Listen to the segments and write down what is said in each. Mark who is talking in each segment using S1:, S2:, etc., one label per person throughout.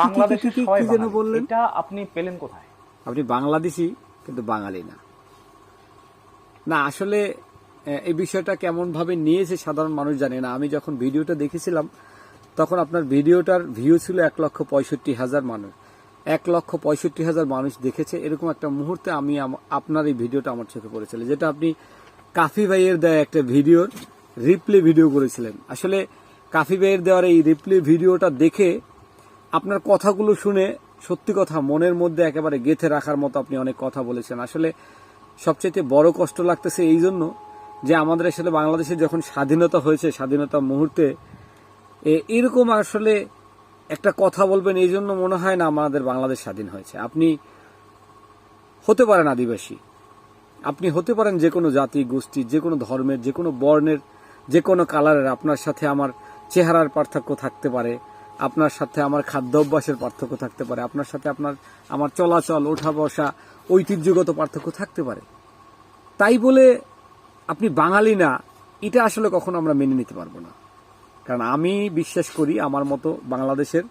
S1: বাংলাদেশে
S2: কি- কি-
S1: সবাই
S2: যেন বললেন?
S1: এটা আপনি পেলেন কোথায়?
S2: আপনি বাংলাদেশি কিন্তু বাঙালি না। না আসলে এই বিষয়টা কেমন ভাবে নিয়েছে সাধারণ মানুষ জানে না। আমি যখন ভিডিওটা দেখেছিলাম তখন আপনার ভিডিওটার ভিউ ছিল এক লক্ষ পঁয়ষট্টি হাজার মানুষ। এক লক্ষ পঁয়ষট্টি হাজার মানুষ দেখেছে। এরকম একটা মুহূর্তে আমি আপনার এই ভিডিওটা আমার চোখে পড়েছিল যেটা আপনি কাফি ভাইয়ের দেওয়া একটা ভিডিওর রিপ্লে ভিডিও করেছিলেন। আসলে কাফি ভাইয়ের দেওয়ার এই রিপ্লে ভিডিওটা দেখে আপনার কথাগুলো শুনে সত্যি কথা মনের মধ্যে একেবারে গেথে রাখার মতো আপনি অনেক কথা বলেছেন। আসলে সবচেয়ে বড় কষ্ট লাগতেছে এই জন্য যে আমাদের আসলে বাংলাদেশে যখন স্বাধীনতা হয়েছে, স্বাধীনতা মুহূর্তে এরকম আসলে একটা কথা বলবেন এই জন্য মনে হয় না আমাদের বাংলাদেশ স্বাধীন হয়েছে। আপনি হতে পারেন আদিবাসী, আপনি হতে পারেন যে কোনো জাতি, গোষ্ঠী, যে কোনো ধর্মের, যে কোনো বর্ণের, যে কোনো কালারের আপনার সাথে আমার চেহারার পার্থক্য থাকতে পারে। আপনার সাথে আমার খাদ্য অভ্যাসের পার্থক্য থাকতে পারে, আপনার সাথে আপনার, আমার চলাচল ওঠা বসা, ঐতিহ্যগত পার্থক্য থাকতে পারে। তাই বলে আপনি বাঙালি না, এটা আসলে কখনো আমরা মেনে নিতে পারব না। কারণ আমি বিশ্বাস করি, আমার মতো বাংলাদেশের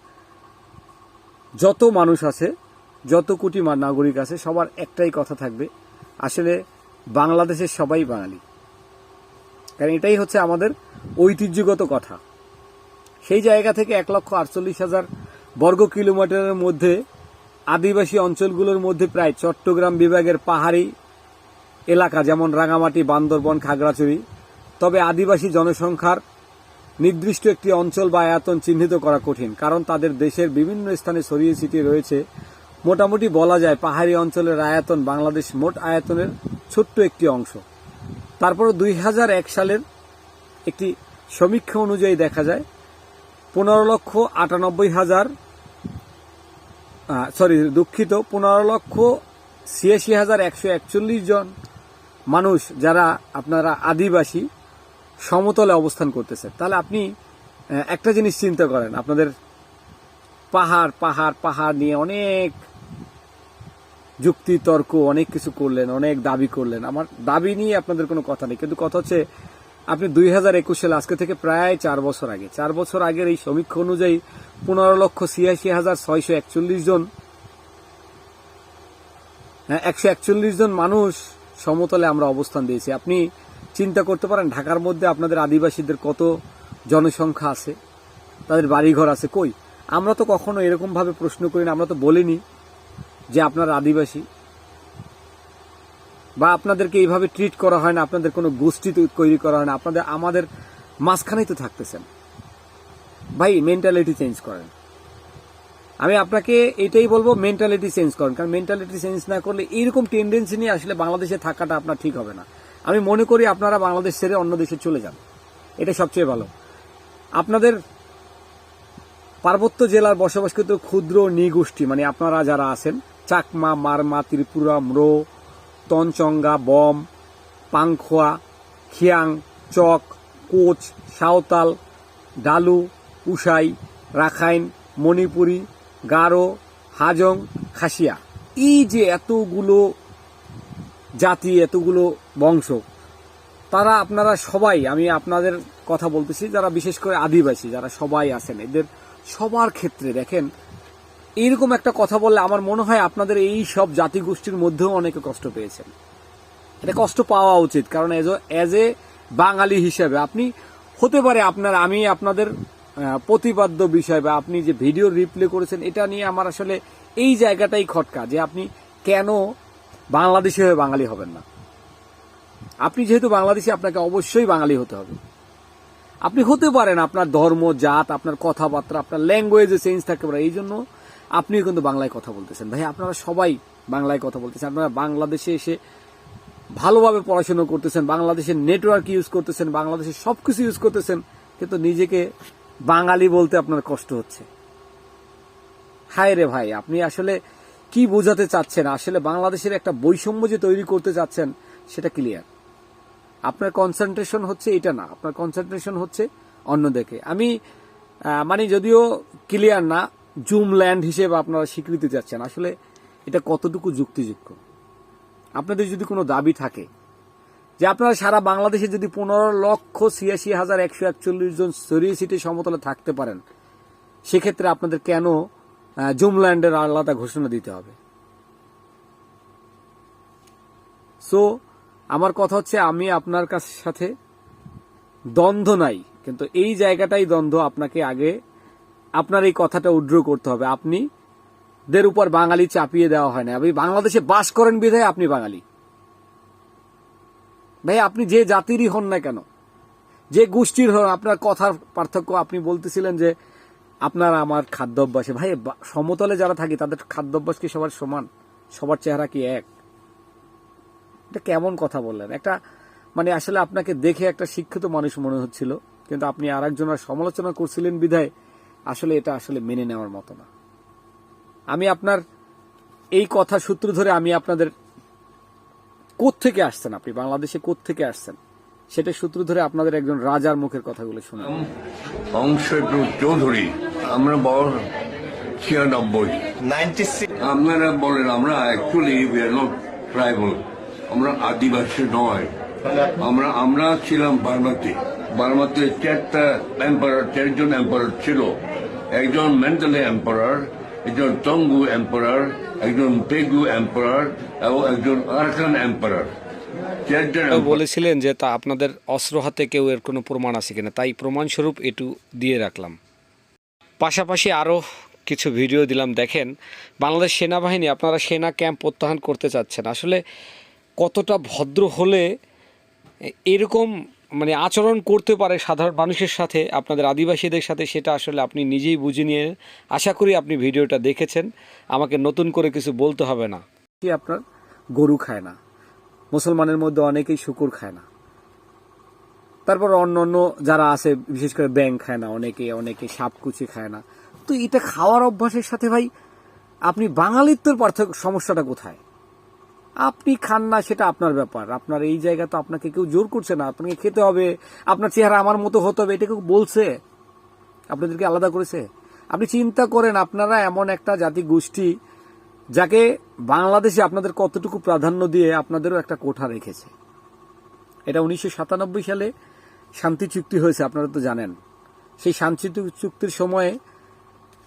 S2: যত মানুষ আছে, যত কোটি নাগরিক আছে, সবার একটাই কথা থাকবে, আসলে বাংলাদেশের সবাই বাঙালি। কারণ এটাই হচ্ছে আমাদের ঐতিহ্যগত কথা। সেই জায়গা থেকে এক লক্ষ আটচল্লিশ হাজার বর্গ কিলোমিটারের মধ্যে আদিবাসী অঞ্চলগুলোর মধ্যে প্রায় চট্টগ্রাম বিভাগের পাহাড়ি এলাকা, যেমন রাঙামাটি, বান্দরবন, খাগড়াছড়ি। তবে আদিবাসী জনসংখ্যার নির্দিষ্ট একটি অঞ্চল বা আয়তন চিহ্নিত করা কঠিন, কারণ তাদের দেশের বিভিন্ন স্থানে ছড়িয়ে ছিটিয়ে রয়েছে। মোটামুটি বলা যায় পাহাড়ি অঞ্চলের আয়তন বাংলাদেশ মোট আয়তনের ছোট্ট একটি অংশ। তারপরে দুই সালের একটি সমীক্ষা অনুযায়ী দেখা যায় পনেরো লক্ষ আটানব্বই হাজার সরি দুঃখিত, পনেরো লক্ষ ছিয়াশি হাজার একশো একচল্লিশ জন মানুষ যারা আপনারা আদিবাসী সমতলে অবস্থান করতেছে তাহলে আপনি একটা জিনিস চিন্তা করেন, আপনাদের পাহাড় পাহাড় পাহাড় নিয়ে অনেক যুক্তি, তর্ক, অনেক কিছু করলেন, অনেক দাবি করলেন। আমার দাবি নিয়ে আপনাদের কোনো কথা নেই, কিন্তু কথা হচ্ছে আপনি দুই হাজার একুশ সালে, আজকে থেকে প্রায় চার বছর আগে, চার বছর আগের এই সমীক্ষা অনুযায়ী পনেরো লক্ষ ছিয়াশি হাজার ছয়শো একচল্লিশ জন হ্যাঁ একশো একচল্লিশ জন মানুষ সমতলে আমরা অবস্থান দিয়েছি। আপনি চিন্তা করতে পারেন, ঢাকার মধ্যে আপনাদের আদিবাসীদের কত জনসংখ্যা আছে? তাদের বাড়িঘর আছে কই? আমরা তো কখনো এরকমভাবে প্রশ্ন করি না আমরা তো বলিনি যে আপনারা আদিবাসী। বা আপনাদেরকে এইভাবে ট্রিট করা হয় না, আপনাদের কোনো গোষ্ঠী তৈরি করা হয় না, আপনাদের, আমাদের মাঝখানেই তো থাকতেছেন। ভাই মেন্টালিটি চেঞ্জ করেন। আমি আপনাকে এটাই বলব মেন্টালিটি চেঞ্জ করেন। কারণ মেন্টালিটি চেঞ্জ না করলে এইরকম টেন্ডেন্সি নিয়ে আসলে বাংলাদেশে থাকাটা আপনার ঠিক হবে না। আমি মনে করি আপনারা বাংলাদেশ ছেড়ে অন্য দেশে চলে যান। এটা সবচেয়ে ভালো। আপনাদের পার্বত্য জেলার বসবাসকৃত ক্ষুদ্র নৃগোষ্ঠী মানে আপনারা যারা আছেন, চাকমা, মারমা, ত্রিপুরা, ম্রো তনচঙ্গা, বম, পাংখোয়া, খিয়াং, চক, কোচ, সাঁওতাল, ডালু উসাই রাখাইন, মণিপুরি, গারো, হাজং, খাসিয়া। এই যে এতগুলো জাতি, এতগুলো বংশ, তারা আপনারা সবাই, আমি আপনাদের কথা বলতেছি, যারা বিশেষ করে আদিবাসী, যারা সবাই আছেন, এদের সবার ক্ষেত্রে দেখেন এইরকম একটা কথা বললে আমার মনে হয় আপনাদের এই সব জাতিগোষ্ঠীর মধ্যেও অনেকে কষ্ট পেয়েছেন। এটা কষ্ট পাওয়া উচিত, কারণ এজ এজ এ বাঙালি হিসেবে আপনি, হতে পারে আপনার, আমি আপনাদের প্রতিপাদ্য বিষয় বা আপনি যে ভিডিও রিপ্লে করেছেন, এটা নিয়ে আমার আসলে এই জায়গাটাই খটকা যে আপনি কেন বাংলাদেশি হয়ে বাঙালি হবেন না। আপনি যেহেতু বাংলাদেশি, আপনাকে অবশ্যই বাঙালি হতে হবে। আপনি হতে পারেন আপনার ধর্ম, জাত, আপনার কথাবার্তা, আপনার ল্যাঙ্গুয়েজে চেঞ্জ থাকতে পারে এই জন্য আপনিও কিন্তু বাংলায় কথা বলতেছেন। ভাই, আপনারা সবাই বাংলায় কথা বলতেছেন। আপনারা বাংলাদেশে এসে ভালোভাবে পড়াশোনা করতেছেন, বাংলাদেশের নেটওয়ার্ক ইউজ করতেছেন, বাংলাদেশের সবকিছু ইউজ করতেছেন, কিন্তু নিজেকে বাঙালি বলতে আপনার কষ্ট হচ্ছে। হায় রে ভাই, আপনি আসলে কি বোঝাতে চাচ্ছেন? আসলে বাংলাদেশের একটা বৈষম্য যে তৈরি করতে চাচ্ছেন, সেটা ক্লিয়ার আপনার কনসেন্ট্রেশন হচ্ছে এটা না, আপনার কনসেন্ট্রেশন হচ্ছে অন্যদিকে আমি মানে যদিও ক্লিয়ার না জুম ল্যান্ড হিসেবে আপনারা স্বীকৃতি চাচ্ছেন। আসলে এটা কতটুকু যুক্তিযুক্ত? আপনাদের যদি কোনো দাবি থাকে যে আপনারা সারা বাংলাদেশে যদি পনেরো লক্ষ ছিয়াশি হাজার একশো একচল্লিশ জন সরিয়ে সিটে সমতলে থাকতে পারেন, সেক্ষেত্রে আপনাদের কেন জুমল্যান্ডের আলাদা ঘোষণা দিতে হবে? সো আমার কথা হচ্ছে আমি আপনার কাছে সাথে দ্বন্দ্ব নাই, কিন্তু এই জায়গাটাই দ্বন্দ্ব আপনাকে আগে আপনার এই কথাটা উড্র করতে হবে। আপনি দের উপর বাঙালি চাপিয়ে দেওয়া হয় না। আপনি বাংলাদেশে বাস করেন বিধায় আপনি বাঙালি। ভাই, আপনি যে জাতিরই হন না কেন, যে গোষ্ঠীর হন, আপনার কথার পার্থক্য আপনি বলতেছিলেন যে আপনার আমার খাদ্যাভ্যাসে। ভাই সমতলে যারা থাকি, তাদের খাদ্যাভ্যাস কি সবার সমান? সবার চেহারা কি এক? এটা কেমন কথা বললেন? একটা মানে আসলে আপনাকে দেখে একটা শিক্ষিত মানুষ মনে হচ্ছিল, কিন্তু আপনি আর একজনের সমালোচনা করছিলেন বিধায় আসলে এটা আসলে মেনে নেওয়ার মতো না। আমি আপনার এই কথা সূত্র ধরে আমি আপনাদের থেকে আসছেন আপনি? বাংলাদেশে থেকে আসছেন? সেটা সূত্র ধরে আপনাদের একজন রাজার মুখের কথাগুলো শুনে
S1: অংশটু চৌধুরী আমরা বল ছিয়ানব্বই।
S3: 96
S1: আপনারা বলেন আমরা অ্যাকচুয়ালি নট ট্রাইবাল আমরা আদিবাসী নয়। আমরা আমরা ছিলাম বার্মাতে। বার্মাতে চারটা এম্পায়ার চারজন এম্পায়ার ছিল। একজন মেন্টালি এম্পায়ার একজন তঙ্গু এম্পায়ার একজন পেগু এম্পায়ার এবং একজন আরকান এম্পায়ার চারজন
S4: বলেছিলেন যে তা আপনাদের অস্ত্র হাতে কেউ এর কোনো প্রমাণ আছে কিনা। তাই প্রমাণস্বরূপ এটু দিয়ে রাখলাম। পাশাপাশি আরও কিছু ভিডিও দিলাম। দেখেন বাংলাদেশ সেনাবাহিনী আপনারা সেনা ক্যাম্প প্রত্যাহার করতে চাচ্ছেন। আসলে কতটা ভদ্র হলে এরকম মানে আচরণ করতে পারে সাধারণ মানুষের সাথে, আপনাদের আদিবাসীদের সাথে, সেটা আসলে আপনি নিজেই বুঝে নিয়ে আশা করি আপনি ভিডিওটা দেখেছেন। আমাকে নতুন করে কিছু বলতে হবে না।
S2: কি আপনার? গরু খায় না। মুসলমানের মধ্যে অনেকেই শুকুর খায় না। তারপর অন্য অন্য যারা আছে, বিশেষ করে ব্যাং খায় না, অনেকে অনেকে সাপকুচি খায় না। তো এটা খাওয়ার অভ্যাসের সাথে ভাই, আপনি বাঙালিত্বর পার্থক্য, সমস্যাটা কোথায়? আপনি খান না, সেটা আপনার ব্যাপার। আপনার এই জায়গা তো আপনাকে কেউ জোর করছে না। আপনাকে খেতে হবে। আপনার চেহারা আমার মতো হতে হবে, এটা কেউ বলছে? আপনাদেরকে আলাদা করেছে? আপনি চিন্তা করেন, আপনারা এমন একটা জাতি গোষ্ঠী যাকে বাংলাদেশে আপনাদের কতটুকু প্রাধান্য দিয়ে আপনাদেরও একটা কোঠা রেখেছে। এটা উনিশশো সাতানব্বই সালে শান্তি চুক্তি হয়েছে, আপনারা তো জানেন। সেই শান্তি চুক্তির সময়ে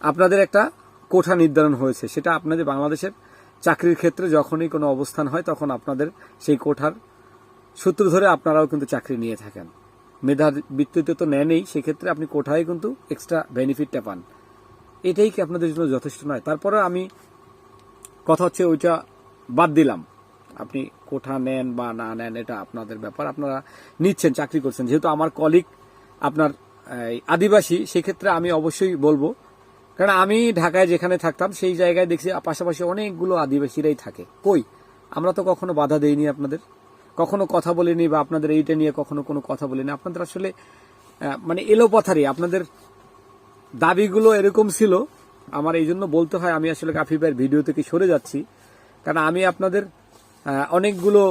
S2: আপনাদের একটা কোঠা নির্ধারণ হয়েছে। সেটা আপনাদের বাংলাদেশের চাকরির ক্ষেত্রে যখনই কোনো অবস্থান হয়, তখন আপনাদের সেই কোঠার সূত্র ধরে আপনারাও কিন্তু চাকরি নিয়ে থাকেন। মেধার ভিত্তিতে তো নেনই সেক্ষেত্রে আপনি কোঠায় কিন্তু এক্সট্রা বেনিফিটটা পান। এটাই কি আপনাদের জন্য যথেষ্ট নয়? তারপরে আমি কথা হচ্ছে ওইটা বাদ দিলাম। আপনি কোঠা নেন বা না নেন, এটা আপনাদের ব্যাপার। আপনারা নিচ্ছেন, চাকরি করছেন। যেহেতু আমার কলিগ আপনার আদিবাসী, সেক্ষেত্রে আমি অবশ্যই বলব কারণ আমি ঢাকায় যেখানে থাকতাম, সেই জায়গায় দেখছি পাশাপাশি অনেকগুলো আদিবাসীরাই থাকে। কই? আমরা তো কখনো বাধা দেইনি আপনাদের। কখনো কথা বলিনি বা আপনাদের এইটা নিয়ে কখনো কোনো কথা বলিনি। আপনাদের আসলে মানে এলোপাথারি। আপনাদের দাবিগুলো এরকম ছিল। আমার এই জন্য বলতে হয়, আমি আসলে কাফি ভাইয়ের ভিডিও থেকে সরে যাচ্ছি। কারণ আমি আপনাদের অনেকগুলো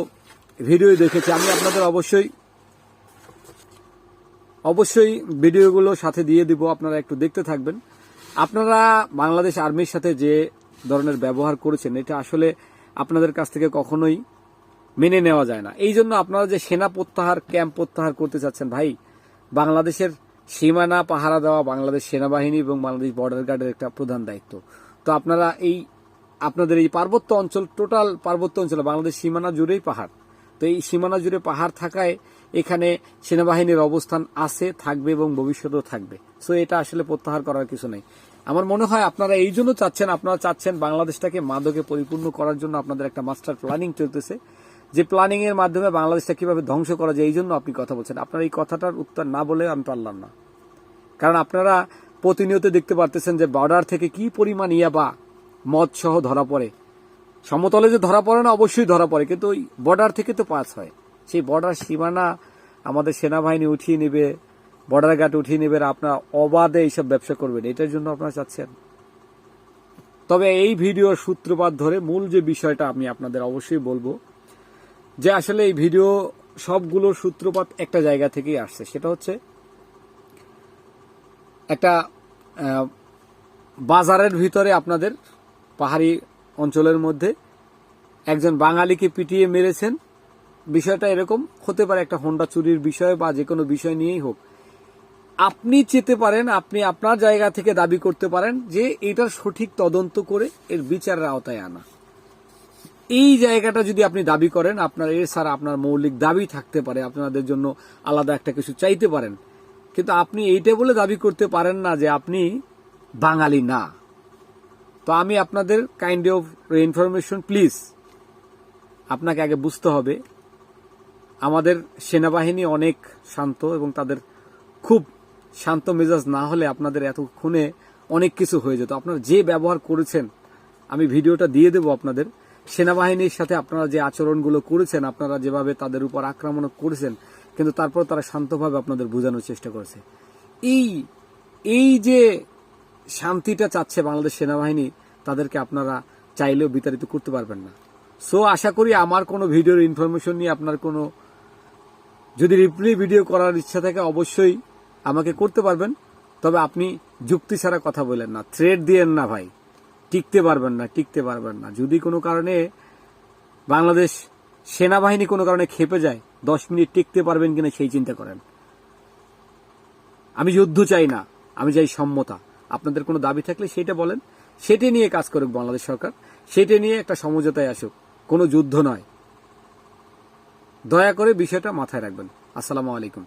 S2: ভিডিও দেখেছি। আমি আপনাদের অবশ্যই অবশ্যই ভিডিওগুলো সাথে দিয়ে দিব। আপনারা একটু দেখতে থাকবেন। আপনারা বাংলাদেশ আর্মির সাথে যে ধরনের ব্যবহার করেছেন, এটা আসলে আপনাদের কাছ থেকে কখনোই মেনে নেওয়া যায় না। এই জন্য আপনারা যে সেনা প্রত্যাহার, ক্যাম্প প্রত্যাহার করতে চাচ্ছেন, ভাই, বাংলাদেশের সীমানা পাহারা দেওয়া বাংলাদেশ সেনাবাহিনী এবং বাংলাদেশ বর্ডার গার্ডের একটা প্রধান দায়িত্ব। তো আপনারা এই, আপনাদের এই পার্বত্য অঞ্চল টোটাল পার্বত্য অঞ্চলে বাংলাদেশ সীমানা জুড়েই পাহাড়। তো এই সীমানা জুড়ে পাহাড় থাকায় এখানে সেনাবাহিনীর অবস্থান আছে, থাকবে এবং ভবিষ্যতেও থাকবে। সো এটা আসলে প্রত্যাহার করার কিছু নেই। আমার মনে হয় আপনারা এই জন্য চাচ্ছেন, আপনারা চাচ্ছেন বাংলাদেশটাকে মাদকে পরিপূর্ণ করার জন্য আপনাদের একটা মাস্টার প্ল্যানিং চলতেছে। যে প্ল্যানিং এর মাধ্যমে বাংলাদেশটা কীভাবে ধ্বংস করা যায়, এই জন্য আপনি কথা বলছেন। আপনার এই কথাটার উত্তর না বলে আমি পারলাম না। কারণ আপনারা প্রতিনিয়ত দেখতে পারতেছেন যে বর্ডার থেকে কি পরিমাণ ইয়াবা মদ সহ ধরা পড়ে। সমতলে যে ধরা পড়ে না, অবশ্যই ধরা পড়ে, কিন্তু বর্ডার থেকে তো পাস হয়। সেই বর্ডার সীমানা আমাদের সেনাবাহিনী উঠিয়ে নেবে বর্ডার গার্ড উঠিয়ে নেবে আর আপনারা অবাধে এইসব ব্যবসা করবেন। এটার জন্য আপনারা চাচ্ছেন। তবে এই ভিডিওর সূত্রপাত ধরে মূল যে বিষয়টা আমি আপনাদের অবশ্যই বলব, যে আসলে এই ভিডিও সবগুলোর সূত্রপাত একটা জায়গা থেকেই আসছে। সেটা হচ্ছে একটা বাজারের ভিতরে আপনাদের পাহাড়ি অঞ্চলের মধ্যে একজন বাঙালিকে পিটিয়ে মেরেছেন। বিষয়টা এরকম, হতে পারে একটা হোন্ডা চুরির বিষয় বা যে কোনো বিষয় নিয়েই হোক। আপনি চেতে পারেন, আপনি আপনার জায়গা থেকে দাবি করতে পারেন যে এটার সঠিক তদন্ত করে এর বিচারের আওতায় আনা। এই জায়গাটা যদি আপনি দাবি করেন, আপনার এর ছাড়া আপনার মৌলিক দাবি থাকতে পারে, আপনাদের জন্য আলাদা একটা কিছু চাইতে পারেন। কিন্তু আপনি এইটা বলে দাবি করতে পারেন না যে আপনি বাঙালি না। তো আমি আপনাদের কাইন্ড অফ ইনফরমেশন প্লিজ আপনাকে আগে বুঝতে হবে। আমাদের সেনাবাহিনী অনেক শান্ত এবং তাদের খুব শান্ত মেজাজ না হলে আপনাদের এতক্ষণে অনেক কিছু হয়ে যেত। আপনারা যে ব্যবহার করেছেন, আমি ভিডিওটা দিয়ে দেব আপনাদের। সেনাবাহিনীর সাথে আপনারা যে আচরণগুলো করেছেন, আপনারা যেভাবে তাদের উপর আক্রমণ করেছেন, কিন্তু তারপর তারা শান্তভাবে আপনাদের বোঝানোর চেষ্টা করেছে। এই এই যে শান্তিটা চাচ্ছে বাংলাদেশ সেনাবাহিনী, তাদেরকে আপনারা চাইলেও বিতাড়িত করতে পারবেন না। সো আশা করি আমার কোনো ভিডিওর ইনফরমেশন নিয়ে আপনার কোনো যদি রিপ্লাই ভিডিও করার ইচ্ছা থাকে, অবশ্যই আমাকে করতে পারবেন। তবে আপনি যুক্তি ছাড়া কথা বলেন না। থ্রেড দিয়েন না ভাই। টিকতে পারবেন না, টিকতে পারবেন না। যদি কোনো কারণে বাংলাদেশ সেনাবাহিনী কোনো কারণে খেপে যায়, দশ মিনিট টিকতে পারবেন কিনা সেই চিন্তা করেন। আমি যুদ্ধ চাই না, আমি চাই সম্মতা আপনাদের কোনো দাবি থাকলে সেটা বলেন। সেটা নিয়ে কাজ করুক বাংলাদেশ সরকার। সেটা নিয়ে একটা সমঝোতায় আসুক। কোনো যুদ্ধ নয়। দয়া করে বিষয়টা মাথায় রাখবেন। আসসালামু আলাইকুম।